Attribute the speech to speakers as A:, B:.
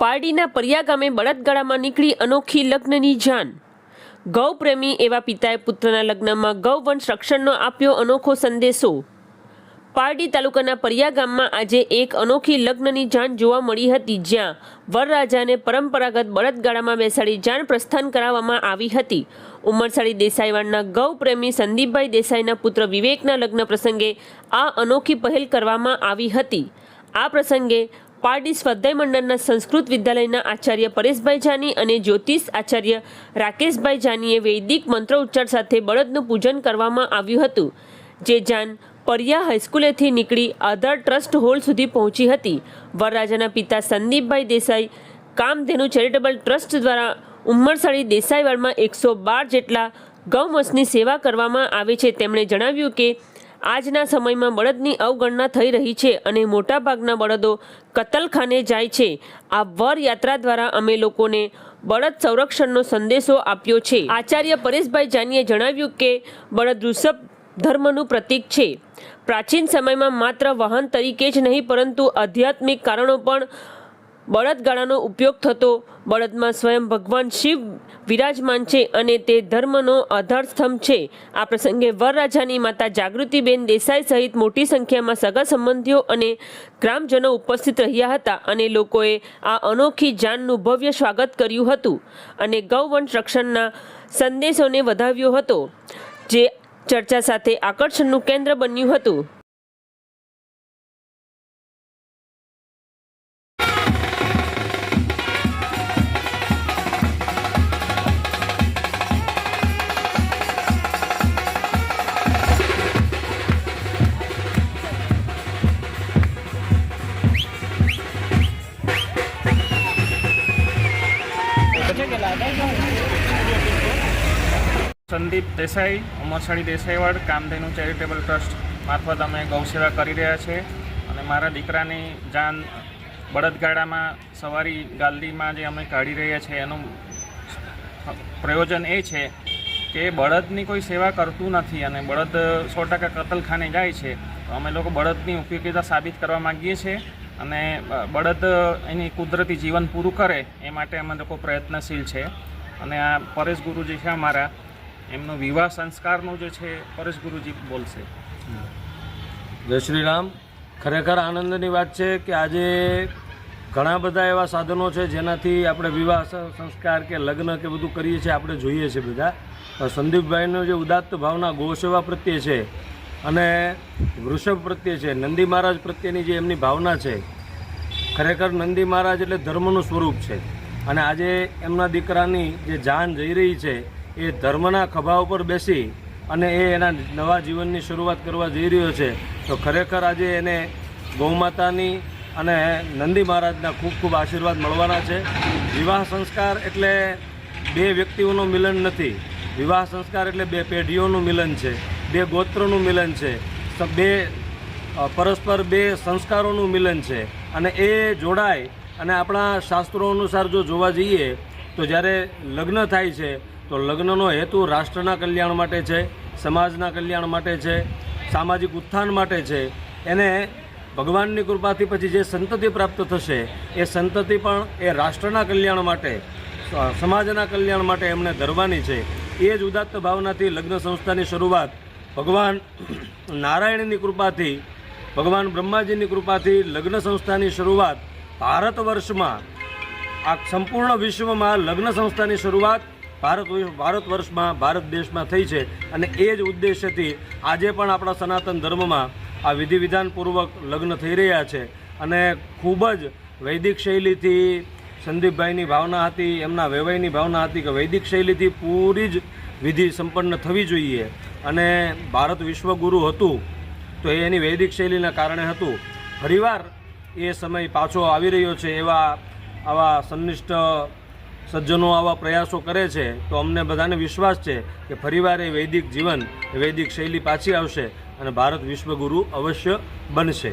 A: પારડીના પરિયા ગામે બળદગાડામાં નીકળી અનોખી લગ્નની જાન. ગૌપ્રેમી એવા પિતાએ પુત્રના લગ્નમાં ગૌવંશ રક્ષણનો આપ્યો અનોખો સંદેશો. પારડી તાલુકાના પરિયા ગામમાં આજે એક અનોખી લગ્નની જાન જોવા મળી હતી, જ્યાં વરરાજાને પરંપરાગત બળદગાડામાં બેસાડી જાન પ્રસ્થાન કરાવવામાં આવી હતી. ઉમરસાડી દેસાઈવાડના ગૌપ્રેમી સંદીપભાઈ દેસાઈના પુત્ર વિવેકના લગ્ન પ્રસંગે આ અનોખી પહેલ કરવામાં આવી હતી. આ પ્રસંગે પારડી સ્વાધ્યાય મંડળના સંસ્કૃત વિદ્યાલયના આચાર્ય પરેશભાઈ જાની અને જ્યોતિષ આચાર્ય રાકેશભાઈ જાનીએ વૈદિક મંત્રોચ્ચાર સાથે બળદનું પૂજન કરવામાં આવ્યું હતું, જે જાન પરિયા હાઈસ્કૂલેથી નીકળી આધાર ટ્રસ્ટ હોલ સુધી પહોંચી હતી. વરરાજાના પિતા સંદીપભાઈ દેસાઈ કામધેનુ ચેરિટેબલ ટ્રસ્ટ દ્વારા ઉમરસાળી દેસાઈવાડમાં એકસો બાર જેટલા ગૌવંશની સેવા કરવામાં આવે છે. તેમણે જણાવ્યું કે આજના સમયમાં બળદની અવગણના થઈ રહી છે અને મોટાભાગના બળદો કતલખાને જાય છે. આ વર યાત્રા દ્વારા અમે લોકોને બળદ સંરક્ષણનો સંદેશો આપ્યો છે. આચાર્ય પરેશભાઈ જાનીએ જણાવ્યું કે બળદ ઋષભ ધર્મનું પ્રતીક છે. પ્રાચીન સમયમાં માત્ર વાહન તરીકે જ નહીં, પરંતુ આધ્યાત્મિક કારણો પણ બળદગાડાનો ઉપયોગ થતો. બળદમાં સ્વયં ભગવાન શિવ વિરાજમાન છે અને તે ધર્મનો આધાર સ્તંભ છે. આ પ્રસંગે વરરાજાની માતા જાગૃતિબેન દેસાઈ સહિત મોટી સંખ્યામાં સગા સંબંધીઓ અને ગ્રામજનો ઉપસ્થિત રહ્યા હતા અને લોકોએ આ અનોખી જાનનું ભવ્ય સ્વાગત કર્યું હતું અને ગૌવંશ રક્ષણના સંદેશોને વધાવ્યો હતો, જે ચર્ચા સાથે આકર્ષણનું કેન્દ્ર બન્યું હતું.
B: સંદીપ દેસાઈ ઉમરસાડી દેસાઈવાડ, કામધેનુ ચેરિટેબલ ટ્રસ્ટ મારફત અમે ગૌસેવા કરી રહ્યા છે. અને મારા દીકરાની જાન બળદગાડામાં સવારી ગાલડીમાં જે અમે કાઢી રહ્યા છીએ એનું પ્રયોજન એ છે કે બળદની કોઈ સેવા કરતું નથી અને બળદ સો ટકા કતલખાને જાય છે, તો અમે લોકો બળદની ઉપયોગિતા સાબિત કરવા માગીએ છીએ અને બળદ એની કુદરતી જીવન પૂરું કરે એ માટે અમે લોકો પ્રયત્નશીલ છે. અને આ પરેશ ગુરુજી છે અમારા એમનું વિવાહ સંસ્કારનો જે છે, પરેશ ગુરુજી બોલશે.
C: જય શ્રી રામ. ખરેખર આનંદની વાત છે કે આજે ઘણા બધા એવા સાધનો છે જેનાથી આપણે વિવાહ સંસ્કાર કે લગ્ન કે બધું કરીએ છીએ, આપણે જોઈએ છીએ બધા. સંદીપભાઈનો જે ઉદાત્ત ભાવના ગોસેવા પ્રત્યે છે અને વૃષભ પ્રત્યે છે, નંદી મહારાજ પ્રત્યેની જે એમની ભાવના છે, ખરેખર નંદી મહારાજ એટલે ધર્મનું સ્વરૂપ છે. અને આજે એમના દીકરાની જે જાન જઈ રહી છે એ ધર્મના ખભા ઉપર બેસી અને એ એના નવા જીવનની શરૂઆત કરવા જઈ રહ્યો છે, તો ખરેખર આજે એને ગૌમાતાની અને નંદી મહારાજના ખૂબ ખૂબ આશીર્વાદ મળવાના છે. વિવાહ સંસ્કાર એટલે બે વ્યક્તિઓનું મિલન નથી. વિવાહ સંસ્કાર એટલે બે પેઢીઓનું મિલન છે, બે ગોત્રનું મિલન છે બે પરસ્પર બે સંસ્કારોનું મિલન છે અને એ જોડાય અને આપણા શાસ્ત્રો અનુસાર જો જોવા જઈએ, તો જ્યારે લગ્ન થાય છે તો લગ્નનો હેતુ રાષ્ટ્રના કલ્યાણ માટે છે, સમાજના કલ્યાણ માટે છે, સામાજિક ઉત્થાન માટે છે. એને ભગવાનની કૃપાથી પછી જે સંતતિ પ્રાપ્ત થશે, એ સંતતિ પણ એ રાષ્ટ્રના કલ્યાણ માટે, સમાજના કલ્યાણ માટે એમણે ધરવાની છે. એ જ ઉદાત્ત ભાવનાથી લગ્ન સંસ્થાની શરૂઆત ભગવાન નારાયણની કૃપાથી, ભગવાન બ્રહ્માજીની કૃપાથી લગ્ન સંસ્થાની શરૂઆત ભારત વર્ષમાં, આ સંપૂર્ણ વિશ્વમાં લગ્ન સંસ્થાની શરૂઆત ભારત ભારત વર્ષમાં, ભારત દેશમાં થઈ છે અને એ જ ઉદ્દેશ્યથી આજે પણ આપણા સનાતન ધર્મમાં આ વિધિ વિધાનપૂર્વક લગ્ન થઈ રહ્યા છે. અને ખૂબ જ વૈદિક શૈલીથી સંદીપભાઈની ભાવના હતી, એમના વેવાઈની ભાવના હતી કે વૈદિક શૈલીથી પૂરી જ વિધિ સંપન્ન થવી જોઈએ. અને ભારત વિશ્વગુરુ હતું તો એ એની વૈદિક શૈલીના કારણે હતું. ફરીવાર એ સમય પાછો આવી રહ્યો છે એવા આવા સંનિષ્ઠ સજ્જનો આવા પ્રયાસો કરે છે, તો અમને બધાને વિશ્વાસ છે કે ફરીવાર એ વૈદિક જીવન વૈદિક શૈલી પાછી આવશે અને ભારત વિશ્વગુરુ અવશ્ય બનશે.